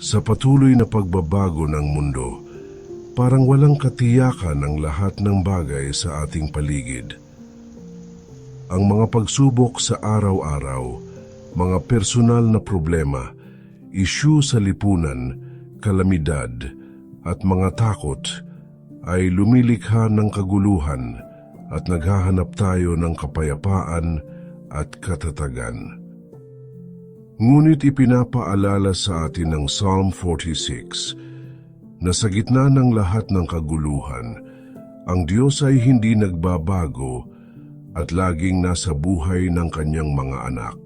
Sa patuloy na pagbabago ng mundo, parang walang katiyakan ang lahat ng bagay sa ating paligid. Ang mga pagsubok sa araw-araw, mga personal na problema, isyu sa lipunan, kalamidad, at mga takot ay lumilikha ng kaguluhan at naghahanap tayo ng kapayapaan at katatagan. Ngunit ipinapaalala sa atin ng Psalm 46 na sa gitna ng lahat ng kaguluhan, ang Diyos ay hindi nagbabago at laging nasa buhay ng kanyang mga anak.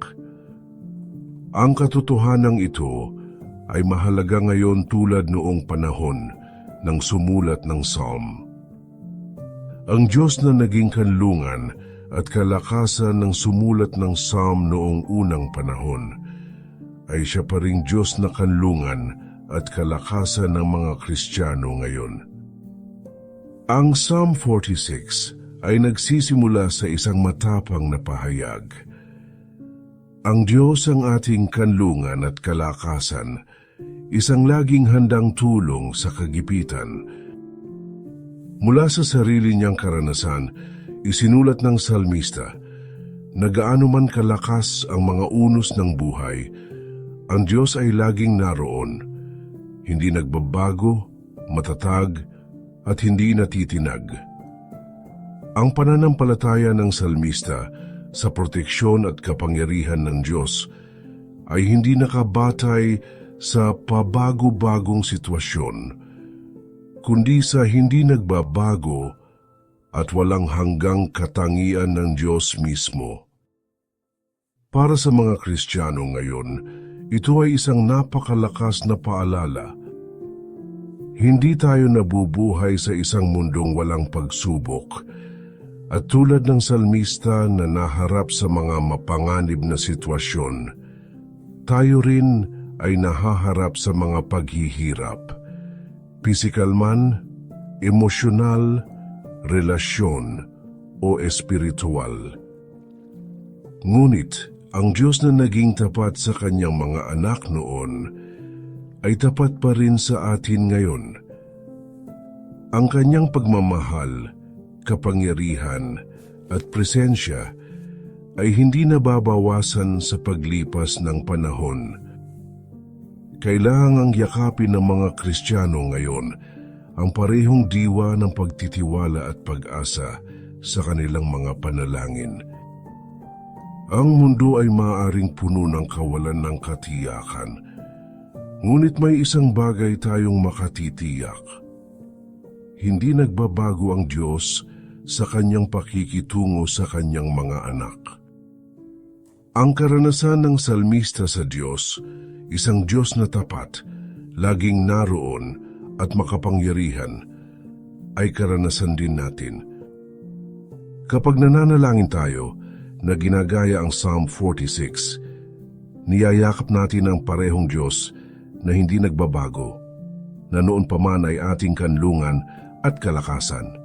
Ang katotohanan ito ay mahalaga ngayon tulad noong panahon ng sumulat ng Psalm. Ang Diyos na naging kanlungan at kalakasan ng sumulat ng Psalm noong unang panahon ay siya pa ring Diyos na kanlungan at kalakasan ng mga Kristiyano ngayon. Ang Psalm 46 ay nagsisimula sa isang matapang na pahayag. Ang Diyos ang ating kanlungan at kalakasan, isang laging handang tulong sa kagipitan. Mula sa sarili niyang karanasan, isinulat ng salmista, na gaano man kalakas ang mga unos ng buhay, ang Diyos ay laging naroon, hindi nagbabago, matatag, at hindi natitinag. Ang pananampalataya ng salmista sa proteksyon at kapangyarihan ng Diyos ay hindi nakabatay sa pabago-bagong sitwasyon, kundi sa hindi nagbabago at walang hanggang katangian ng Diyos mismo. Para sa mga Kristiyano ngayon, ito ay isang napakalakas na paalala. Hindi tayo nabubuhay sa isang mundong walang pagsubok. At tulad ng salmista na naharap sa mga mapanganib na sitwasyon, tayo rin ay nahaharap sa mga paghihirap. Pisikal man, emosyonal, relasyon, o espiritual. Ngunit, ang Diyos na naging tapat sa kanyang mga anak noon ay tapat pa rin sa atin ngayon. Ang kanyang pagmamahal, kapangyarihan at presensya ay hindi nababawasan sa paglipas ng panahon. Kailangang yakapin ng mga Kristiyano ngayon ang parehong diwa ng pagtitiwala at pag-asa sa kanilang mga panalangin. Ang mundo ay maaaring puno ng kawalan ng katiyakan. Ngunit may isang bagay tayong makatitiyak. Hindi nagbabago ang Diyos sa kanyang pakikitungo sa kanyang mga anak. Ang karanasan ng salmista sa Diyos, isang Diyos na tapat, laging naroon at makapangyarihan, ay karanasan din natin. Kapag nananalangin tayo, na ginagaya ang Psalm 46, niyayakap natin ang parehong Diyos na hindi nagbabago, na noon pa man ay ating kanlungan at kalakasan.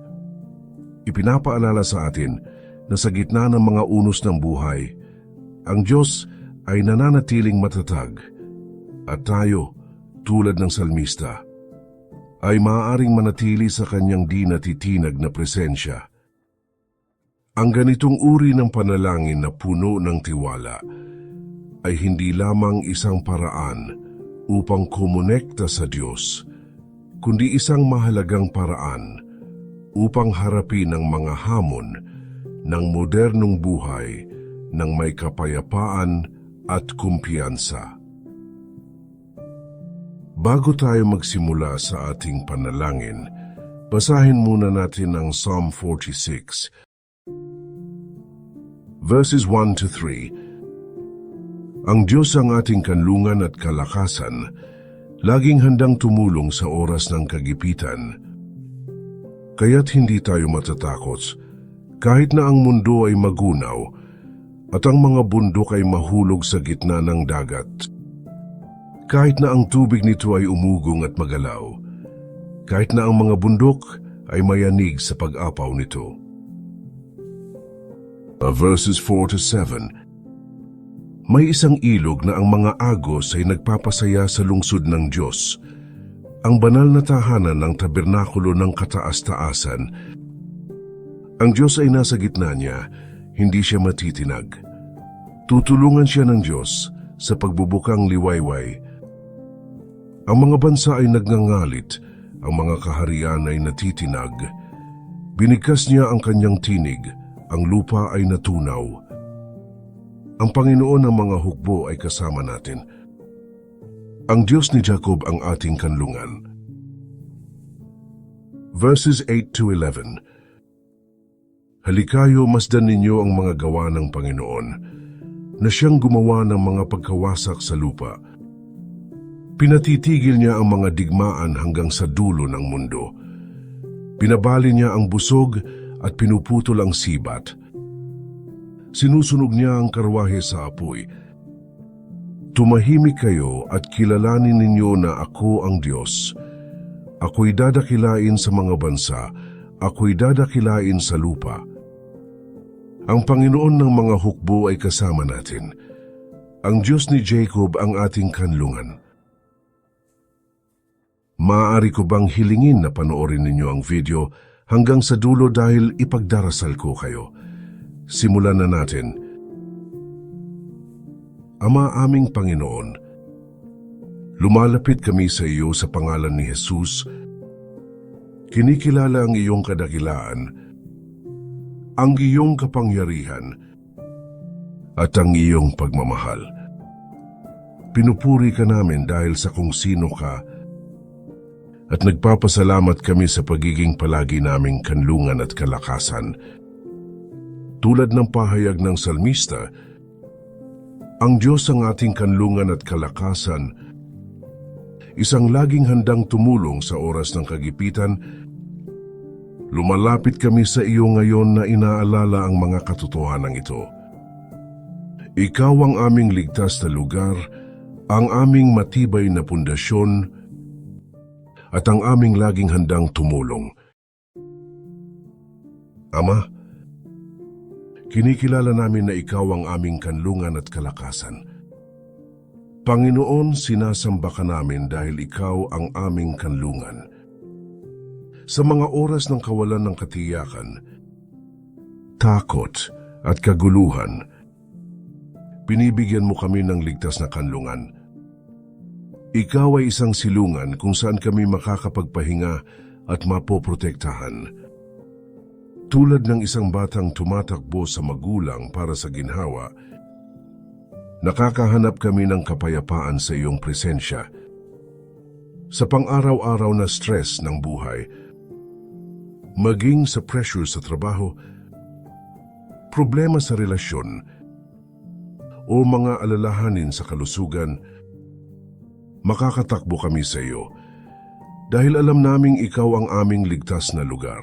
Ipinapaalala sa atin na sa gitna ng mga unos ng buhay, ang Diyos ay nananatiling matatag at tayo, tulad ng salmista, ay maaaring manatili sa kanyang di natitinag na presensya. Ang ganitong uri ng panalangin na puno ng tiwala ay hindi lamang isang paraan upang kumonekta sa Diyos, kundi isang mahalagang paraan upang harapin ang mga hamon ng modernong buhay ng may kapayapaan at kumpiyansa. Bago tayo magsimula sa ating panalangin, basahin muna natin ang Psalm 46 verses 1 to 3. Ang Diyos ang ating kanlungan at kalakasan, laging handang tumulong sa oras ng kagipitan. Kaya't hindi tayo matatakot, kahit na ang mundo ay magunaw at ang mga bundok ay mahulog sa gitna ng dagat. Kahit na ang tubig nito ay umugong at magalaw, kahit na ang mga bundok ay mayanig sa pag-apaw nito. Uh, verses 4 to 7. May isang ilog na ang mga agos ay nagpapasaya sa lungsod ng Diyos. Ang banal na tahanan ng tabernakulo ng kataas-taasan. Ang Diyos ay nasa gitna niya, hindi siya matitinag. Tutulungan siya ng Diyos sa pagbubukang liwayway. Ang mga bansa ay nagngangalit, ang mga kaharian ay natitinag. Binigkas niya ang kanyang tinig, ang lupa ay natunaw. Ang Panginoon ng mga hukbo ay kasama natin. Ang Diyos ni Jacob ang ating kanlungan. Verses 8 to 11 Halikayo masdan ninyo ang mga gawa ng Panginoon, na siyang gumawa ng mga pagkawasak sa lupa. Pinatitigil niya ang mga digmaan hanggang sa dulo ng mundo. Pinabali niya ang busog at pinuputol ang sibat. Sinusunog niya ang karwahe sa apoy. Tumahimik kayo at kilalanin ninyo na ako ang Diyos. Ako'y dadakilain sa mga bansa, ako'y dadakilain sa lupa. Ang Panginoon ng mga hukbo ay kasama natin. Ang Diyos ni Jacob ang ating kanlungan. Maaari ko bang hilingin na panoorin ninyo ang video hanggang sa dulo dahil ipagdarasal ko kayo. Simulan na natin. Ama aming Panginoon, lumalapit kami sa iyo sa pangalan ni Jesus. Kinikilala ang iyong kadakilaan, ang iyong kapangyarihan, at ang iyong pagmamahal. Pinupuri ka namin dahil sa kung sino ka at nagpapasalamat kami sa pagiging palagi naming kanlungan at kalakasan. Tulad ng pahayag ng salmista, ang Diyos ang ating kanlungan at kalakasan, isang laging handang tumulong sa oras ng kagipitan, lumalapit kami sa iyo ngayon na inaalala ang mga katotohanan ito. Ikaw ang aming ligtas na lugar, ang aming matibay na pundasyon, at ang aming laging handang tumulong. Ama, kinikilala namin na ikaw ang aming kanlungan at kalakasan. Panginoon, sinasamba ka namin dahil ikaw ang aming kanlungan. Sa mga oras ng kawalan ng katiyakan, takot at kaguluhan, binibigyan mo kami ng ligtas na kanlungan. Ikaw ay isang silungan kung saan kami makakapagpahinga at mapoprotektahan. Tulad ng isang batang tumatakbo sa magulang para sa ginhawa, nakakahanap kami ng kapayapaan sa iyong presensya. Sa pang-araw-araw na stress ng buhay, maging sa pressure sa trabaho, problema sa relasyon, o mga alalahanin sa kalusugan, makakatakbo kami sa iyo dahil alam naming ikaw ang aming ligtas na lugar.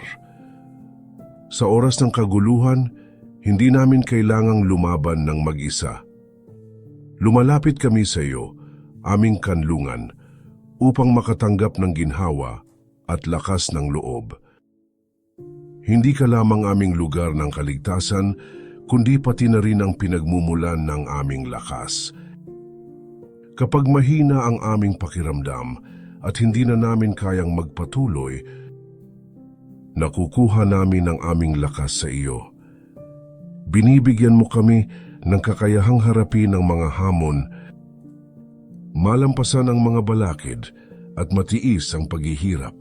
Sa oras ng kaguluhan, hindi namin kailangang lumaban ng mag-isa. Lumalapit kami sa iyo, aming kanlungan, upang makatanggap ng ginhawa at lakas ng loob. Hindi ka lamang aming lugar ng kaligtasan, kundi pati na rin ang pinagmumulan ng aming lakas. Kapag mahina ang aming pakiramdam at hindi na namin kayang magpatuloy, nakukuha namin ang aming lakas sa iyo. Binibigyan mo kami ng kakayahang harapin ang mga hamon, malampasan ang mga balakid at matiis ang paghihirap.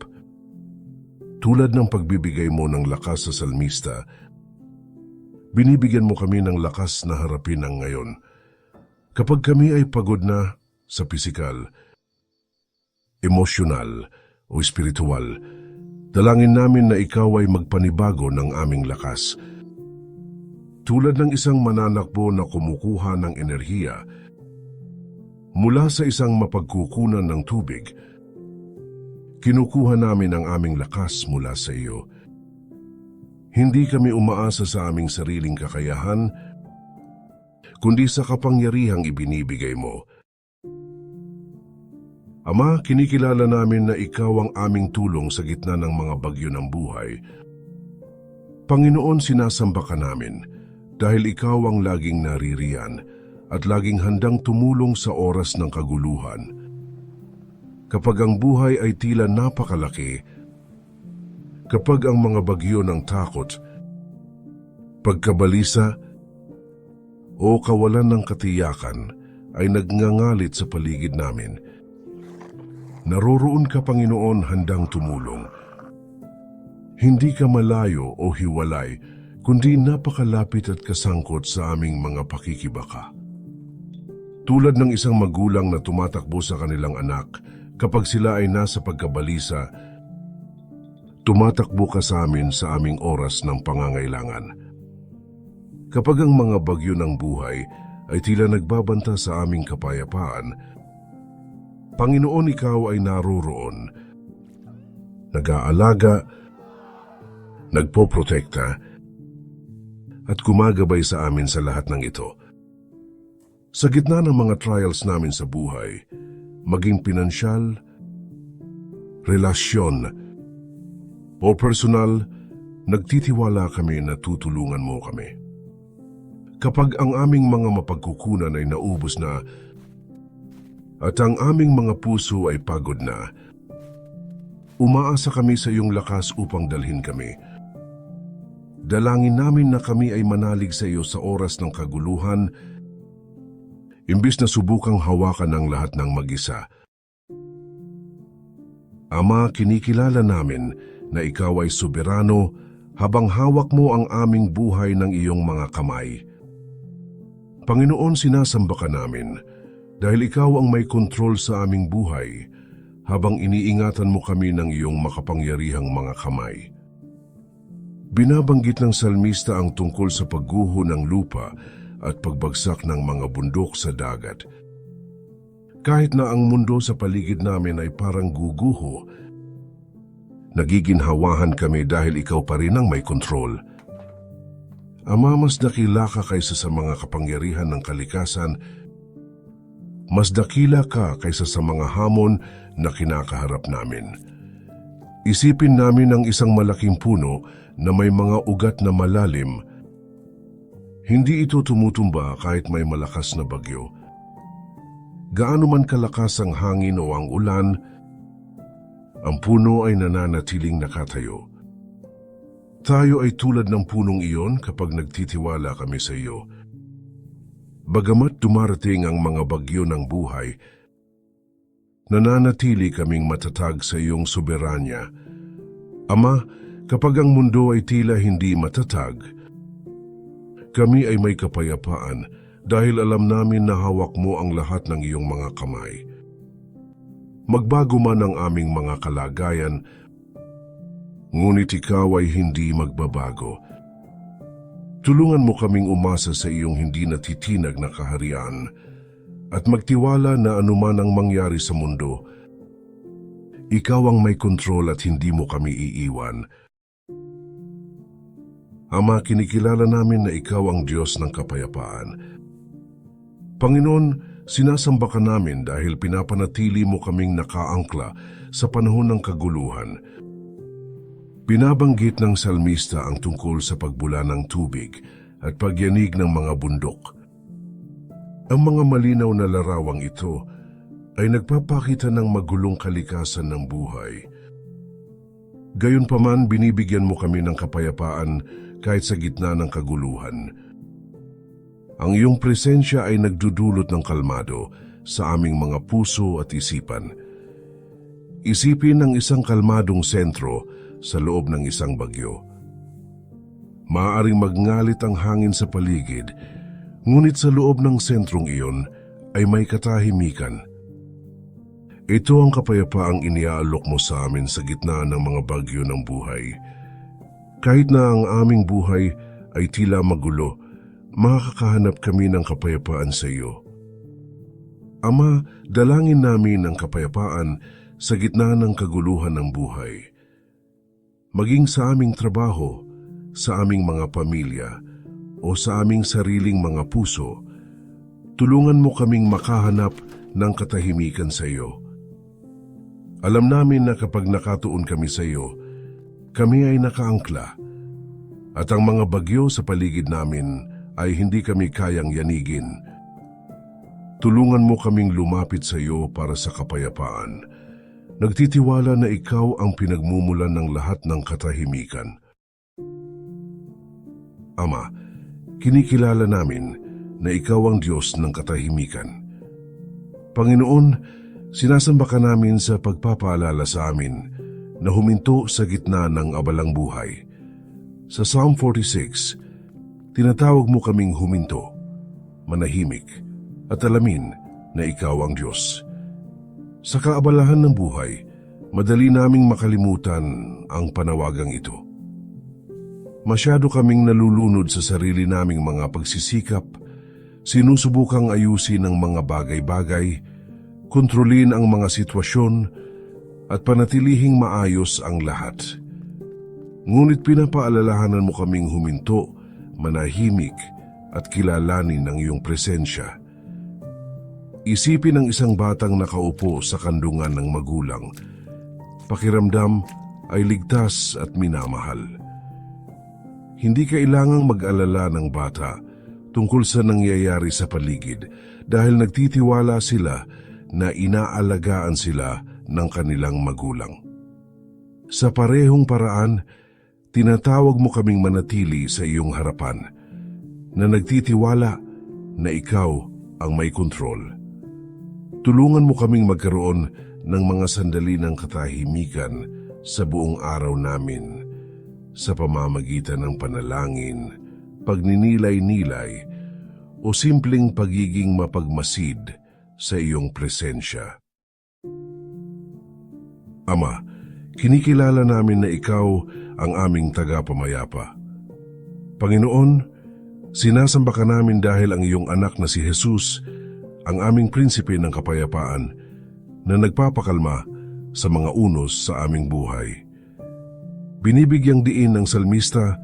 Tulad ng pagbibigay mo ng lakas sa salmista, binibigyan mo kami ng lakas na harapin ang ngayon. Kapag kami ay pagod na, sa pisikal, emosyonal o espiritual, dalangin namin na ikaw ay magpanibago ng aming lakas. Tulad ng isang mananakbo na kumukuha ng enerhiya mula sa isang mapagkukunan ng tubig, kinukuha namin ang aming lakas mula sa iyo. Hindi kami umaasa sa aming sariling kakayahan, kundi sa kapangyarihang ibinibigay mo. Ama, kinikilala namin na ikaw ang aming tulong sa gitna ng mga bagyo ng buhay. Panginoon, sinasamba ka namin dahil ikaw ang laging naririyan at laging handang tumulong sa oras ng kaguluhan. Kapag ang buhay ay tila napakalaki, kapag ang mga bagyo ng takot, pagkabalisa, o kawalan ng katiyakan ay nagngangalit sa paligid namin, naroroon ka, Panginoon, handang tumulong. Hindi ka malayo o hiwalay, kundi napakalapit at kasangkot sa aming mga pakikibaka. Tulad ng isang magulang na tumatakbo sa kanilang anak kapag sila ay nasa pagkabalisa, tumatakbo ka sa amin sa aming oras ng pangangailangan. Kapag ang mga bagyo ng buhay ay tila nagbabanta sa aming kapayapaan, Panginoon, ikaw ay naroroon, nag-aalaga, nagpoprotekta, at gumagabay sa amin sa lahat ng ito. Sa gitna ng mga trials namin sa buhay, maging pinansyal, relasyon, o personal, nagtitiwala kami na tutulungan mo kami. Kapag ang aming mga mapagkukunan ay naubos na at ang aming mga puso ay pagod na, umaasa kami sa iyong lakas upang dalhin kami. Dalangin namin na kami ay manalig sa iyo sa oras ng kaguluhan, imbis na subukang hawakan ang lahat ng mag-isa. Ama, kinikilala namin na ikaw ay soberano habang hawak mo ang aming buhay ng iyong mga kamay. Panginoon, sinasamba ka namin dahil ikaw ang may kontrol sa aming buhay habang iniingatan mo kami ng iyong makapangyarihang mga kamay. Binabanggit ng salmista ang tungkol sa pagguho ng lupa at pagbagsak ng mga bundok sa dagat. Kahit na ang mundo sa paligid namin ay parang guguho, nagiginhawahan kami dahil ikaw pa rin ang may kontrol. Ama, mas dakila ka kaysa sa mga kapangyarihan ng kalikasan, mas dakila ka kaysa sa mga hamon na kinakaharap namin. Isipin namin ang isang malaking puno na may mga ugat na malalim. Hindi ito tumutumba kahit may malakas na bagyo. Gaano man kalakas ang hangin o ang ulan, ang puno ay nananatiling nakatayo. Tayo ay tulad ng punong iyon kapag nagtitiwala kami sa iyo. Bagamat dumarating ang mga bagyo ng buhay, nananatili kaming matatag sa iyong soberanya. Ama, kapag ang mundo ay tila hindi matatag, kami ay may kapayapaan dahil alam namin na hawak mo ang lahat ng iyong mga kamay. Magbago man ang aming mga kalagayan, ngunit ikaw ay hindi magbabago. Tulungan mo kaming umasa sa iyong hindi natitinag na kaharian at magtiwala na anuman ang mangyari sa mundo, ikaw ang may kontrol at hindi mo kami iiwan. Ama, kinikilala namin na ikaw ang Diyos ng kapayapaan. Panginoon, sinasamba ka namin dahil pinapanatili mo kaming nakaangkla sa panahon ng kaguluhan. Binabanggit ng salmista ang tungkol sa pagbula ng tubig at pagyanig ng mga bundok. Ang mga malinaw na larawang ito ay nagpapakita ng magulong kalikasan ng buhay. Gayunpaman, binibigyan mo kami ng kapayapaan kahit sa gitna ng kaguluhan. Ang iyong presensya ay nagdudulot ng kalmado sa aming mga puso at isipan. Isipin ang isang kalmadong sentro sa loob ng isang bagyo. Maaring magngalit ang hangin sa paligid, ngunit sa loob ng sentrong iyon ay may katahimikan. Ito ang kapayapaang iniaalok mo sa amin sa gitna ng mga bagyo ng buhay. Kahit na ang aming buhay ay tila magulo, makakahanap kami ng kapayapaan sa iyo. Ama, dalangin namin ang kapayapaan sa gitna ng kaguluhan ng buhay. Maging sa aming trabaho, sa aming mga pamilya, o sa aming sariling mga puso, tulungan mo kaming makahanap ng katahimikan sa iyo. Alam namin na kapag nakatuon kami sa iyo, kami ay nakaangkla at ang mga bagyo sa paligid namin ay hindi kami kayang yanigin. tulungan mo kaming lumapit sa iyo para sa kapayapaan. Nagtitiwala na ikaw ang pinagmumulan ng lahat ng katahimikan. Ama, kinikilala namin na ikaw ang Diyos ng katahimikan. Panginoon, sinasamba ka namin sa pagpapaalala sa amin na huminto sa gitna ng abalang buhay. Sa Psalm 46, tinatawag mo kaming huminto, manahimik, at alamin na ikaw ang Diyos. Sa kaabalahan ng buhay, madali naming makalimutan ang panawagang ito. Masyado kaming nalulunod sa sarili naming mga pagsisikap, sinusubukang ayusin ang mga bagay-bagay, kontrolin ang mga sitwasyon, at panatilihing maayos ang lahat. Ngunit pinapaalalahanan mo kaming huminto, manahimik, at kilalanin ang iyong presensya. Isipin ang isang batang nakaupo sa kandungan ng magulang. Pakiramdam ay ligtas at minamahal. Hindi kailangang mag-alala ng bata tungkol sa nangyayari sa paligid dahil nagtitiwala sila na inaalagaan sila ng kanilang magulang. Sa parehong paraan, tinatawag mo kaming manatili sa iyong harapan na nagtitiwala na ikaw ang may kontrol. Tulungan mo kaming magkaroon ng mga sandali ng katahimikan sa buong araw namin sa pamamagitan ng panalangin, pagninilay-nilay o simpleng pagiging mapagmasid sa iyong presensya. Ama, kinikilala namin na ikaw ang aming tagapamayapa. Panginoon, sinasamba ka namin dahil ang iyong anak na si Jesus ang aming prinsipe ng kapayapaan na nagpapakalma sa mga unos sa aming buhay. Binibigyang diin ng salmista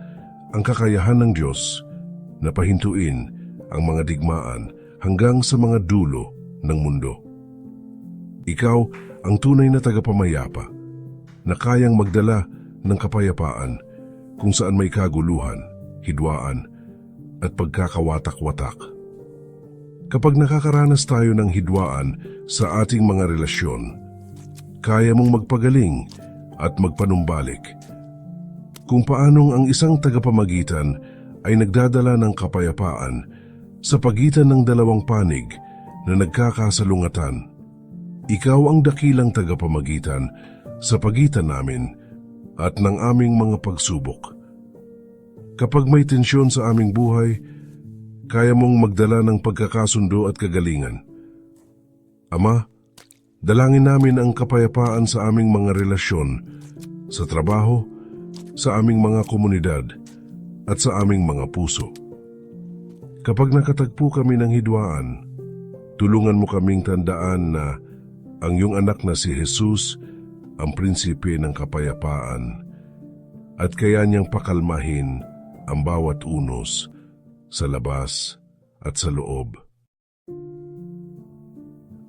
ang kakayahan ng Diyos na pahintuin ang mga digmaan hanggang sa mga dulo ng mundo. Ikaw ang tunay na tagapamayapa na kayang magdala ng kapayapaan kung saan may kaguluhan, hidwaan at pagkakawatak-watak. Kapag nakakaranas tayo ng hidwaan sa ating mga relasyon, kaya mong magpagaling at magpanumbalik. Kung paanong ang isang tagapamagitan ay nagdadala ng kapayapaan sa pagitan ng dalawang panig na nagkakasalungatan. Ikaw ang dakilang tagapamagitan sa pagitan namin at ng aming mga pagsubok. Kapag may tensyon sa aming buhay, kaya mong magdala ng pagkakasundo at kagalingan. Ama, dalangin namin ang kapayapaan sa aming mga relasyon, sa trabaho, sa aming mga komunidad, at sa aming mga puso. Kapag nakatagpo kami ng hidwaan, tulungan mo kaming tandaan na ang iyong anak na si Jesus ang prinsipe ng kapayapaan at kaya niyang pakalmahin ang bawat unos sa labas at sa loob.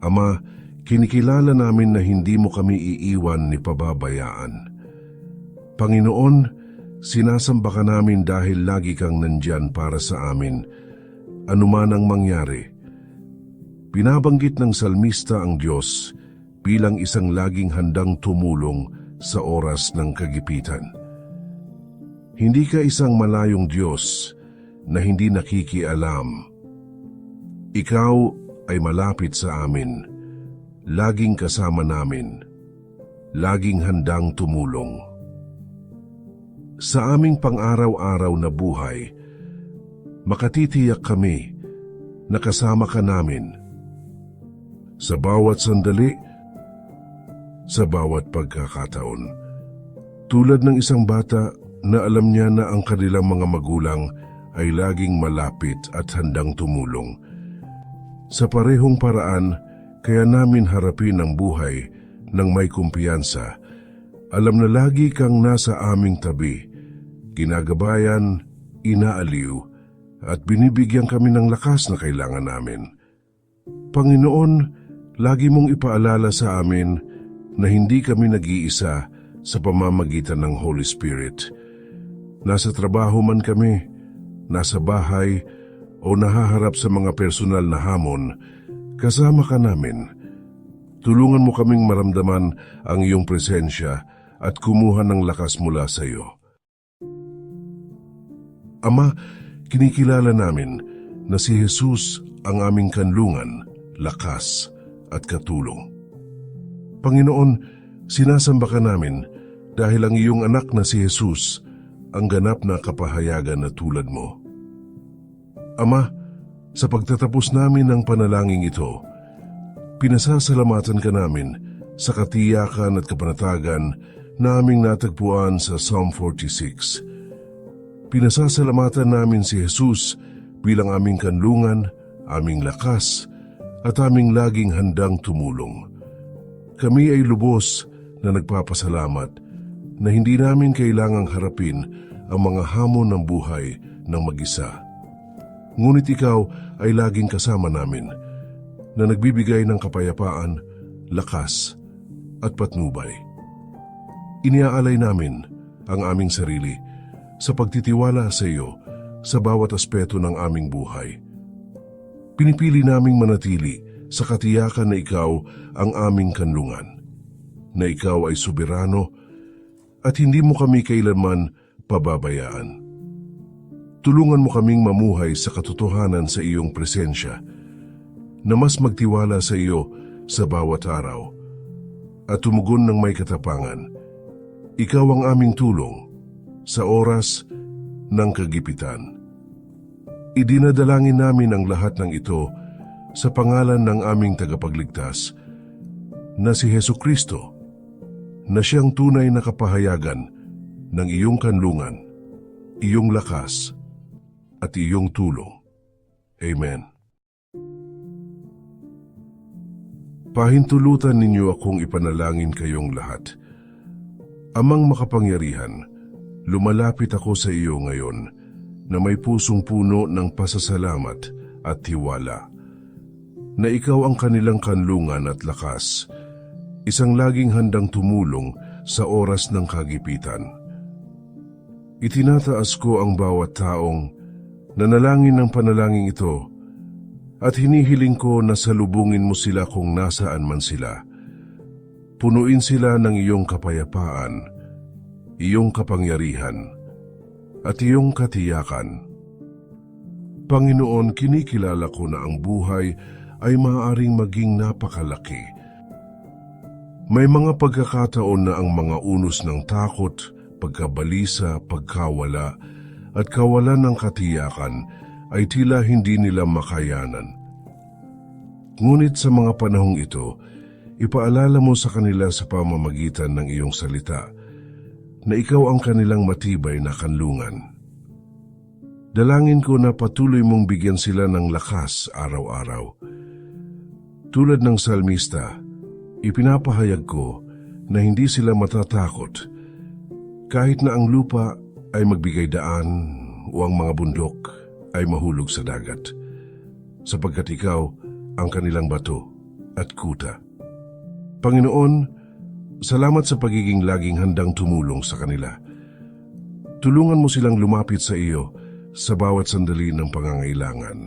Ama, kinikilala namin na hindi mo kami iiwan ni pababayaan. Panginoon, sinasamba ka namin dahil lagi kang nandyan para sa amin, anuman ang mangyari. Binabanggit ng salmista ang Diyos bilang isang laging handang tumulong sa oras ng kagipitan. Hindi ka isang malayong Diyos na hindi nakikialam. Ikaw ay malapit sa amin, laging kasama namin, laging handang tumulong. Sa aming pang-araw-araw na buhay, makatitiyak kami na kasama ka namin. Sa bawat sandali, sa bawat pagkakataon. Tulad ng isang bata na alam niya na ang kanilang mga magulang ay laging malapit at handang tumulong. Sa parehong paraan, kaya namin harapin ang buhay ng may kumpiyansa. Alam na lagi kang nasa aming tabi, ginagabayan, inaaliw, at binibigyan kami ng lakas na kailangan namin. Panginoon, lagi mong ipaalala sa amin na hindi kami nag-iisa sa pamamagitan ng Holy Spirit. Nasa trabaho man kami, nasa bahay, o nahaharap sa mga personal na hamon, Kasama ka namin. Tulungan mo kaming maramdaman ang iyong presensya at kumuha ng lakas mula sa iyo. Ama, kinikilala namin na si Jesus ang aming kanlungan, lakas at katulong. Panginoon, sinasamba ka namin dahil ang iyong anak na si Jesus ang ganap na kapahayagan na tulad mo. Ama, sa pagtatapos namin ng panalangin ito, pinasasalamatan ka namin sa katiyakan at kapanatagan na aming natagpuan sa Psalm 46. Pinasasalamatan namin si Jesus bilang aming kanlungan, aming lakas, at aming laging handang tumulong. Kami ay lubos na nagpapasalamat na hindi namin kailangang harapin ang mga hamon ng buhay ng mag-isa. Ngunit ikaw ay laging kasama namin na nagbibigay ng kapayapaan, lakas at patnubay. Iniaalay namin ang aming sarili sa pagtitiwala sa iyo sa bawat aspeto ng aming buhay. Pinipili naming manatili sa katiyakan na ikaw ang aming kanlungan, na ikaw ay soberano at hindi mo kami kailanman pababayaan. Tulungan mo kaming mamuhay sa katotohanan sa iyong presensya, na mas magtiwala sa iyo sa bawat araw, at tumugon ng may katapangan. Ikaw ang aming tulong sa oras ng kagipitan. Idinadalangin namin ang lahat ng ito sa pangalan ng aming tagapagligtas na si Heso Kristo, na siyang tunay na kapahayagan ng iyong kanlungan, iyong lakas, at iyong tulong. Amen. Pahintulutan ninyo akong ipanalangin kayong lahat. Amang makapangyarihan, lumalapit ako sa iyo ngayon na may pusong puno ng pasasalamat at tiwala. Na ikaw ang kanilang kanlungan at lakas, isang laging handang tumulong sa oras ng kagipitan. Itinataas ko ang bawat taong nanalangin ng panalangin ito at hinihiling ko na salubungin mo sila kung nasaan man sila. Punuin sila ng iyong kapayapaan, iyong kapangyarihan, at iyong katiyakan. Panginoon, kinikilala ko na ang buhay ay maaaring maging napakalaki. May mga pagkakataon na ang mga unos ng takot, pagkabalisa, pagkawala, at kawalan ng katiyakan ay tila hindi nila makayanan. Ngunit sa mga panahong ito, ipaalala mo sa kanila sa pamamagitan ng iyong salita na ikaw ang kanilang matibay na kanlungan. Dalangin ko na patuloy mong bigyan sila ng lakas araw-araw. Tulad ng salmista, ipinapahayag ko na hindi sila matatakot kahit na ang lupa ay magbigay daan o ang mga bundok ay mahulog sa dagat, sapagkat ikaw ang kanilang bato at kuta. Panginoon, salamat sa pagiging laging handang tumulong sa kanila. Tulungan mo silang lumapit sa iyo sa bawat sandali ng pangangailangan,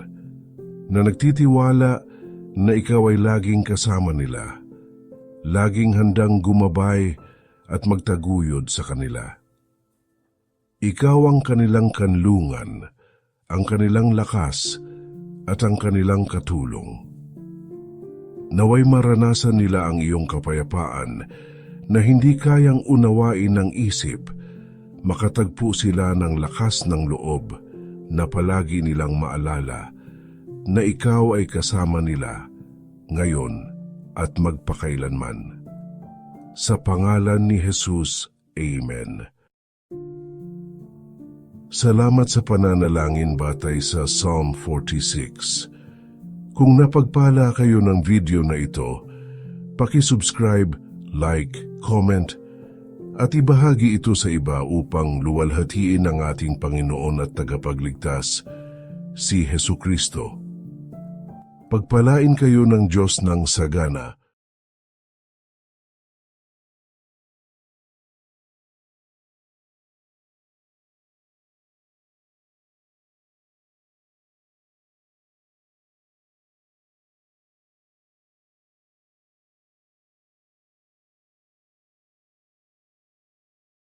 na nagtitiwala na ikaw ay laging kasama nila, laging handang gumabay at magtaguyod sa kanila. Ikaw ang kanilang kanlungan, ang kanilang lakas at ang kanilang katulong. Naway maranasan nila ang iyong kapayapaan na hindi kayang unawain ng isip, makatagpo sila ng lakas ng loob na palagi nilang maalala na ikaw ay kasama nila ngayon at magpakailanman. Sa pangalan ni Jesus, Amen. Salamat sa pananalangin batay sa Psalm 46. Kung napagpala kayo ng video na ito, paki-subscribe, like, comment, at ibahagi ito sa iba upang luwalhatiin ang ating Panginoon at tagapagligtas, si Heso Kristo. Pagpalain kayo ng Diyos ng sagana